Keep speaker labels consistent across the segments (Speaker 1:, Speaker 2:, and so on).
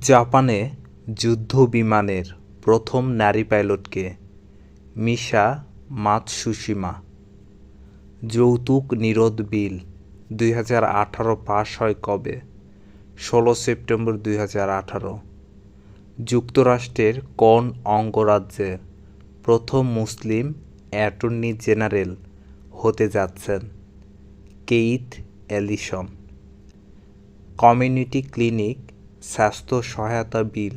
Speaker 1: জাপানে যুদ্ধ বিমানের প্রথম নারী পাইলটকে মিশা মাতসুশিমা যৌতুক নিরোধ বিল দুই হাজার আঠারো পাশ হয় কবে? ষোলো সেপ্টেম্বর দুই হাজার আঠারো। যুক্তরাষ্ট্রের কোন অঙ্গরাজ্যের প্রথম মুসলিম অ্যাটর্নি জেনারেল হতে যাচ্ছেন? Keith Ellison. কমিউনিটি ক্লিনিক স্বাস্থ্য সহায়তা বিল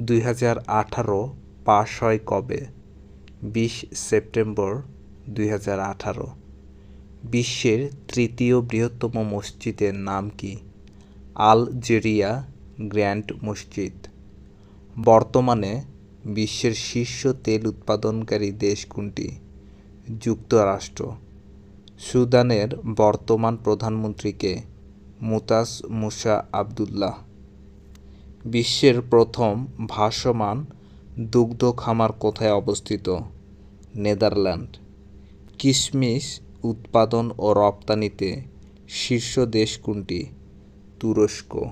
Speaker 1: দুই হাজার আঠারো পাশ হয় কবে? বিশ সেপ্টেম্বর দুই হাজার আঠারো। বিশ্বের তৃতীয় বৃহত্তম মসজিদের নাম কি? আলজেরিয়া গ্র্যান্ড মসজিদ। বর্তমানে বিশ্বের শীর্ষ তেল উৎপাদনকারী দেশ কোনটি? যুক্তরাষ্ট্র। সুদানের বর্তমান প্রধানমন্ত্রীকে মুতাস মুসা আবদুল্লাহ। বিশ্বের প্রথম ভাসমান দুগ্ধ খামার কোথায় অবস্থিত? নেদারল্যান্ড। কিশমিশ উৎপাদন ও রপ্তানিতে শীর্ষ দেশ কোনটি? তুরস্ক।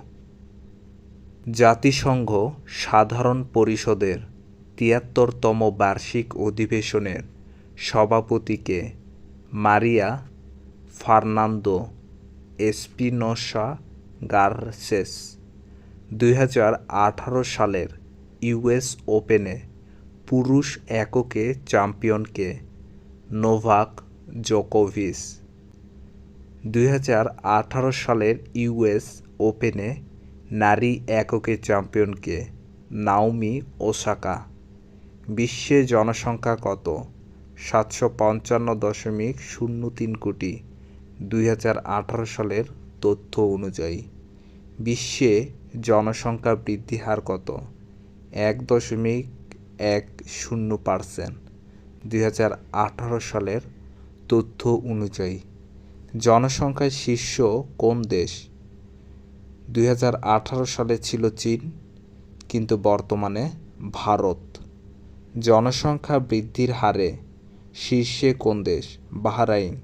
Speaker 1: জাতিসংঘ সাধারণ পরিষদের তিয়াত্তরতম বার্ষিক অধিবেশনের সভাপতিকে মারিয়া ফার্নান্দো এসপিনোসা গারসেস দুই হাজার আঠারো সালের ইউএস ওপেনে পুরুষ এককে চ্যাম্পিয়নকে নোভাক জোকোভিস দুই হাজার আঠারো সালের ইউএস ওপেনে নারী এককে চ্যাম্পিয়নকে নাওমি ওসাকা। বিশ্বে জনসংখ্যা কত? সাতশো পঞ্চান্ন দশমিক শূন্য তিন কোটি। দুই হাজার আঠারো সালের তথ্য অনুযায়ী বিশ্বে জনসংখ্যা বৃদ্ধি হার কত? এক দশমিক এক শূন্য পার্সেন্ট, দুই হাজার আঠারো সালের তথ্য অনুযায়ী। জনসংখ্যায় শীর্ষ কোন দেশ? দুই হাজার আঠারো সালে ছিল চীন, কিন্তু বর্তমানে ভারত। জনসংখ্যা বৃদ্ধির হারে শীর্ষে কোন দেশ? বাহরাইন,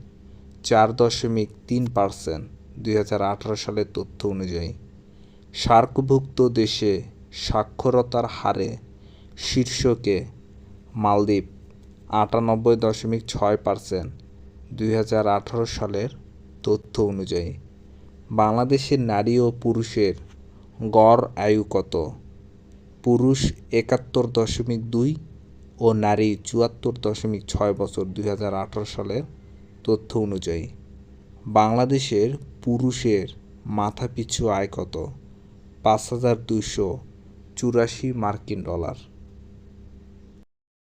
Speaker 1: চার দশমিক তিন পার্সেন্ট, দুই হাজার আঠারো সালের তথ্য অনুযায়ী। সার্কভুক্ত দেশে সাক্ষরতার হারে শীর্ষকে মালদ্বীপ আটানব্বই দশমিক ছয় পার্সেন্ট, দুই হাজার আঠারো সালের তথ্য অনুযায়ী। বাংলাদেশের নারী ও পুরুষের গড় আয়ু কত? পুরুষ একাত্তর দশমিক দুই ও নারী চুয়াত্তর দশমিক ছয় বছর, দুই হাজার আঠারো সালের তথ্য অনুযায়ী। বাংলাদেশের পুরুষের মাথাপিছু আয় কত? পাঁচ হাজার দুশো চুরাশি মার্কিন ডলার।